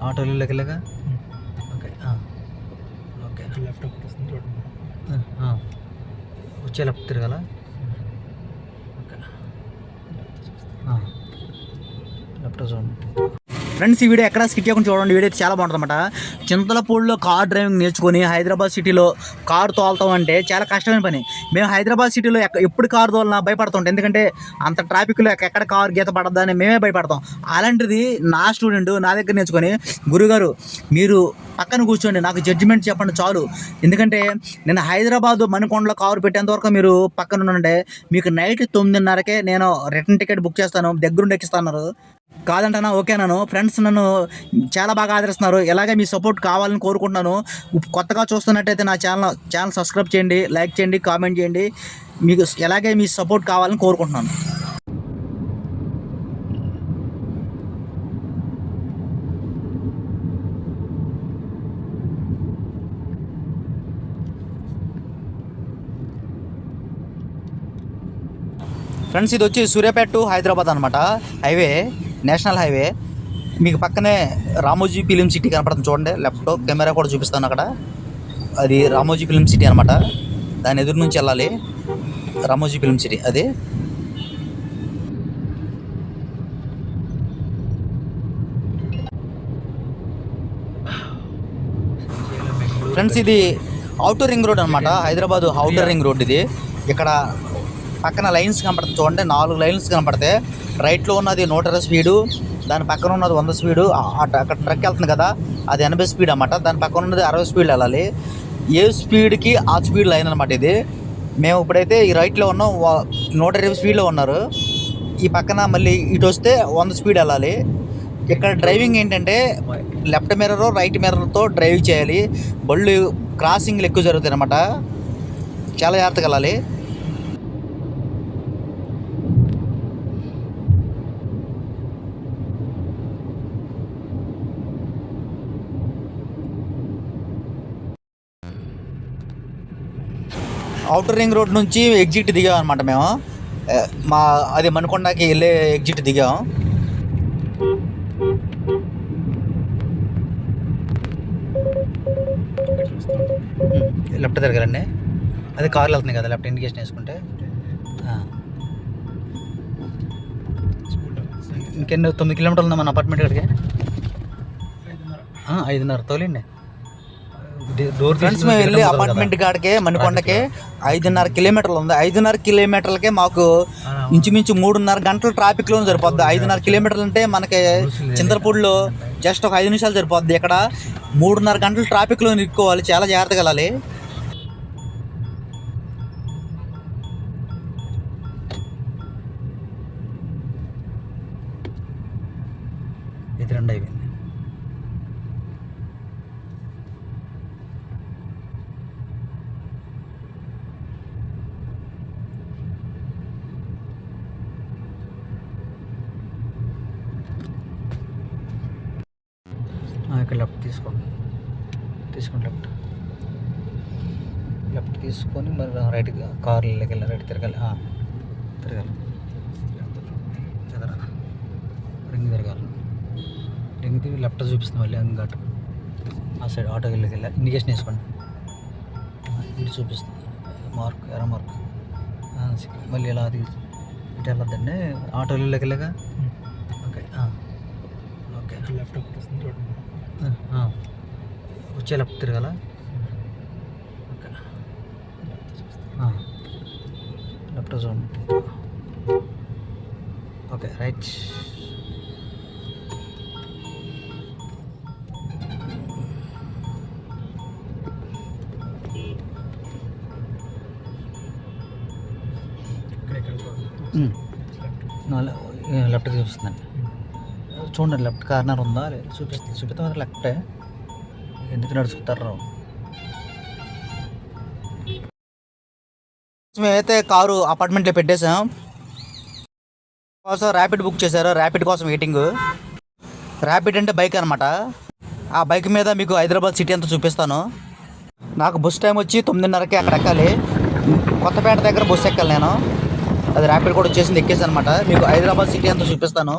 ఆటోలోకి వెళ్ళగా okay. Okay left. వచ్చే left తిరగాల ఓకే. లెఫ్ట్ చూడండి ఫ్రెండ్స్ ఈ వీడియో ఎక్కడ స్కిట్ చేయకుండా చూడండి. వీడియో చాలా బాగుంటుందన్నమాట. చింతలపూడిలో కార్ డ్రైవింగ్ నేర్చుకొని హైదరాబాద్ సిటీలో కార్ తోలుతాం అంటే చాలా కష్టమైన పని. మేము హైదరాబాద్ సిటీలో ఎక్క- ఎప్పుడు కార్ తోలినా భయపడుతుంటాం ఎందుకంటే అంత ట్రాఫిక్లో ఎక్కడ కార్ గీత పడద్దని మేమే భయపడతాం. అలాంటిది నా స్టూడెంట్ నా దగ్గర నేర్చుకొని గురుగారు మీరు పక్కన కూర్చోండి. నాకు జడ్జిమెంట్ చెప్పండి చాలు. ఎందుకంటే నేను హైదరాబాద్ మణికొండలో కారు పెట్టేంత వరకు మీరు పక్కన ఉండండి. మీకు నైట్ తొమ్మిదిన్నరకే నేను రిటర్న్ టికెట్ బుక్ చేస్తాను. దగ్గరుండి ఎక్కిస్తాను కాదంటనా ఓకే నన్ను ఫ్రెండ్స్ నన్ను చాలా బాగా ఆదరిస్తున్నారు. ఇలాగే మీ సపోర్ట్ కావాలని కోరుకుంటున్నాను. కొత్తగా చూస్తున్నట్టయితే నా ఛానల్ ఛానల్ సబ్స్క్రైబ్ చేయండి లైక్ చేయండి కామెంట్ చేయండి. మీకు ఎలాగే మీ సపోర్ట్ కావాలని కోరుకుంటున్నాను. ఫ్రెండ్స్ ఇది వచ్చి సూర్యాపేట టు హైదరాబాద్ అనమాట హైవే. National highway. మీకు పక్కనే రామోజీ ఫిలిం సిటీ కనపడుతుంది చూడండి. లెఫ్ట్ కెమెరా కూడా చూపిస్తాను అక్కడ. అది రామోజీ ఫిలిం సిటీ అనమాట దాని ఎదురు నుంచి వెళ్ళాలి. రామోజీ ఫిలిం సిటీ అది. ఫ్రెండ్స్ ఇది అవుటర్ రింగ్ రోడ్ అనమాట హైదరాబాద్ అవుటర్ రింగ్ రోడ్ ఇది. ఇక్కడ పక్కన లైన్స్ కనపడతాయి. చూడండి నాలుగు లైన్స్ కనపడతాయి. రైట్లో ఉన్నది నూట ఇరవై స్పీడు దాని పక్కన ఉన్నది వంద స్పీడు. అక్కడ ట్రక్ వెళ్తుంది కదా అది ఎనభై స్పీడ్ అనమాట దాని పక్కన ఉన్నది అరవై స్పీడ్ వెళ్ళాలి. ఏ స్పీడ్కి ఆ స్పీడ్ లైన్ అనమాట ఇది. మేము ఇప్పుడైతే ఈ రైట్లో ఉన్నాం నూట ఇరవై స్పీడ్లో ఉన్నారు. ఈ పక్కన మళ్ళీ ఇటు వస్తే వంద స్పీడ్ వెళ్ళాలి. ఇక్కడ డ్రైవింగ్ ఏంటంటే లెఫ్ట్ మిర్రర్ రైట్ మిర్రర్తో డ్రైవ్ చేయాలి. బళ్ళు క్రాసింగ్లు ఎక్కువ జరుగుతాయి అనమాట చాలా జాగ్రత్తగా వెళ్ళాలి. అవుటర్ రింగ్ రోడ్ నుంచి ఎగ్జిట్ దిగాం అనమాట మేము. మా అది మణికొండకి వెళ్ళే ఎగ్జిట్ దిగాం. లెఫ్ట్ తిరగాలండి అది కార్లు వెళ్తున్నాయి కదా లెఫ్ట్ ఇండికేషన్ వేసుకుంటే. ఇంకెన్ని తొమ్మిది కిలోమీటర్లు ఉందా మన అపార్ట్మెంట్ ఇక్కడికి ఐదున్నర. తోలండి. ఫ్రెండ్స్ మేము వెళ్ళి అపార్ట్మెంట్ కాడికే మణికొండకే ఐదున్నర కిలోమీటర్లు ఉంది. ఐదున్నర కిలోమీటర్లకే మాకు ఇంచుమించు మూడున్నర గంటలు ట్రాఫిక్లో సరిపోద్ది. ఐదున్నర కిలోమీటర్లు అంటే మనకి చింతలపూడిలో జస్ట్ ఒక ఐదు నిమిషాలు సరిపోద్ది. ఇక్కడ మూడున్నర గంటలు ట్రాఫిక్లో నిలుపుకోవాలి. చాలా జాగ్రత్తగా వెళ్ళాలి. ఇది రెండు అయిపోయింది. ఇక్కడ లెఫ్ట్ తీసుకో తీసుకోండి లెఫ్ట్. లెఫ్ట్ తీసుకొని మరి రైట్ కార్లోకి వెళ్ళి రైట్ తిరగాలి. తిరగాలి. చదరా రింగ్ తిరగాలి. రింగ్ తిరిగి లెఫ్ట్ చూపిస్తుంది మళ్ళీ అంగట్ ఆ సైడ్ ఆటోకి వెళ్ళి వెళ్ళి ఇండికేషన్ వేసుకోండి. ఇటు చూపిస్తుంది. మార్క్ ఎర్ర మార్క్. మళ్ళీ ఇలా అది ఇటు వెళ్ళొద్దండి. ఆటోకి వెళ్ళకి వెళ్ళగా? Okay okay. లెఫ్ట్ ఒకటి వస్తుంది చూడండి. ఆ, వచ్చే లెఫ్ట్ తిరగాల? ఓకే. లెఫ్ట్ చూడండి. Okay right. లెఫ్ట్ చూపిస్తుందండి. చూడండి లెఫ్ట్ కార్నర్ ఉందా? లేదు చూపిస్తుంది. చూపిస్తే మాత్రం లెఫ్టే ఎందుకు నడుచుకుతారు మేమైతే కారు అపార్ట్మెంట్లో పెట్టేసాం కోసం ర్యాపిడ్ బుక్ చేశారు. ర్యాపిడ్ కోసం వెయిటింగ్ ర్యాపిడ్ అంటే బైక్ అనమాట ఆ బైక్ మీద మీకు హైదరాబాద్ సిటీ అంతా చూపిస్తాను. నాకు బస్ టైం వచ్చి తొమ్మిదిన్నరకి అక్కడ ఎక్కాలి కొత్తపేట దగ్గర బస్సు ఎక్కాలి నేను. అది ర్యాపిడ్ కూడా వచ్చేసింది ఎక్కేసి అనమాట మీకు హైదరాబాద్ సిటీ అంతా చూపిస్తాను.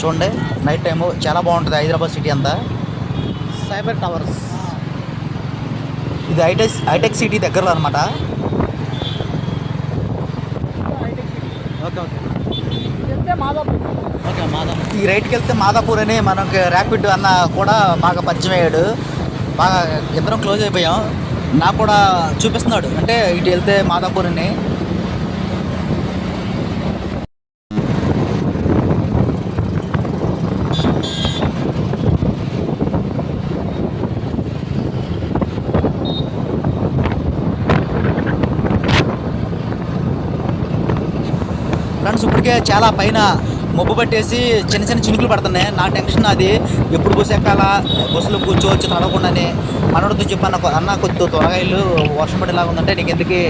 చూడండి నైట్ టైము చాలా బాగుంటుంది హైదరాబాద్ సిటీ అంతా. సైబర్ టవర్స్ ఇది హైటెక్ హైటెక్ సిటీ దగ్గరలో అనమాట okay okay Madhapur okay Madhapur ఈ రైట్కి వెళ్తే మాదాపూర్ అని మనకి ర్యాపిడ్ అన్న కూడా బాగా పరిచయం అయ్యాడు. బాగా ఇద్దరం క్లోజ్ అయిపోయాం. నాకు కూడా చూపిస్తున్నాడు. అంటే ఇటు వెళ్తే మాదాపూర్ అని. ఫ్రెండ్స్ ఇప్పటికే చాలా పైన మబ్బు పట్టేసి చిన్న చిన్న చినుకులు పడుతున్నాయి. నా టెన్షన్ అది ఎప్పుడు బస్సు ఎక్కాలా? బస్సులో కూర్చోవచ్చు తడవకుండానే మనోడితో చెప్పాను అన్న కొద్దిగా త్వరగా ఇల్లు వర్షం పడేలాగా ఉందంటే నీకు ఎందుకు?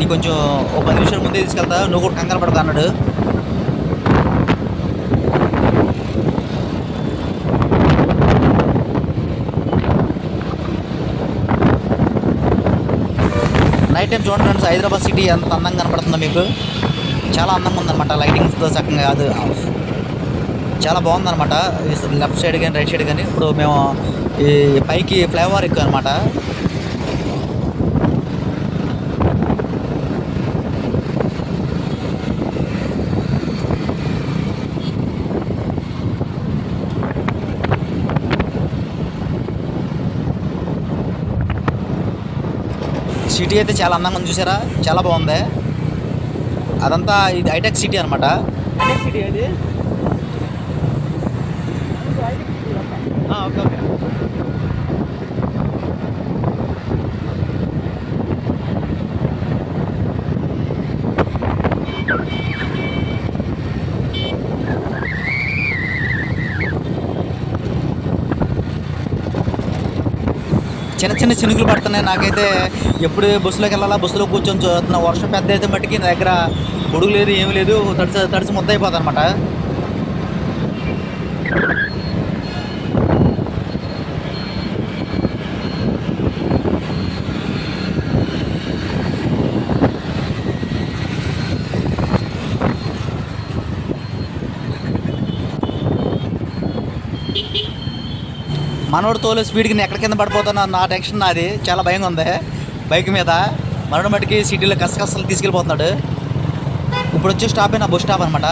నీ కొంచెం ఒక పది నిమిషాల ముందే తీసుకెళ్తా. నువ్వు కూడా కంగారు పడతా అన్నాడు. నైట్ టైం చూడండి ఫ్రెండ్స్ హైదరాబాద్ సిటీ ఎంత అందంగా కనపడుతుందో మీకు. చాలా అందంగా ఉందన్నమాట లైటింగ్స్తో చక్కగా అది చాలా బాగుందన్నమాట. లెఫ్ట్ సైడ్ కానీ రైట్ సైడ్ కానీ ఇప్పుడు మేము ఈ పైకి ఫ్లైఓవర్ ఎక్కువ అనమాట సిటీ అయితే చాలా అందంగా ఉంది చూసారా? చాలా బాగుంది. అదంతా ఇది హైటెక్ సిటీ అనమాట హైటెక్ సిటీ అది ఓకే ఓకే చిన్న చిన్న చినుకులు పడుతున్నాయి. నాకైతే ఎప్పుడు బస్సులోకి వెళ్ళాలా? బస్సులో కూర్చొని చదువుతున్న వర్షం పెద్ద అయితే మట్టికి నా దగ్గర గొడుగు లేదు ఏమీ లేదు. తడిసి తడిసి ముద్ద అయిపోతుంది అనమాట మనోడు తోలే స్పీడ్కి నేను ఎక్కడ కింద పడిపోతానో నా టెన్షన్ నాది. చాలా భయంగా ఉంది. బైక్ మీద మనోడు మటుకి సిటీలో కసకసలు తీసుకెళ్ళిపోతున్నాడు. ఇప్పుడు వచ్చే స్టాప్ నా బస్ స్టాప్ అనమాట